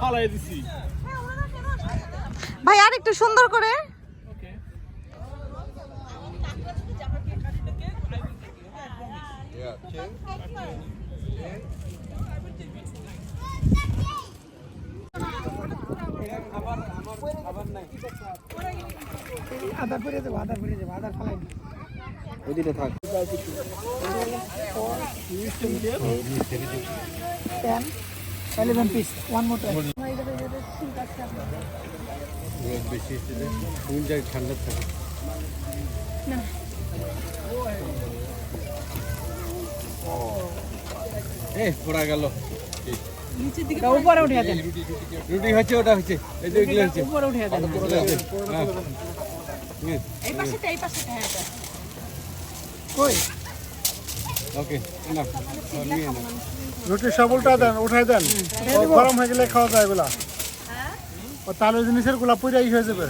ফালাই দিছি। ভাই আর একটু সুন্দর করে। আধার পরে যাব আধার পরে যাব আধার ফালাই ওইদিকে থাক ten eleven piece one more time বেশি কোন জায়গায় ঠান্ডা থাকে এ পড়া গেল উপরে উঠে দেন। রুটি হচ্ছে ওটা হচ্ছে। এই যে এগুলো হচ্ছে। উপরে উঠে দেন। হ্যাঁ। এই এই হ্যাঁ কই? ওকে রুটি সব উল্টা দেন উঠাই দেন। গরম হয়ে গেলে খাওয়া যায় এগুলা। ও তাহলে জিনিসেরগুলা পুরাই হয়ে যাবে।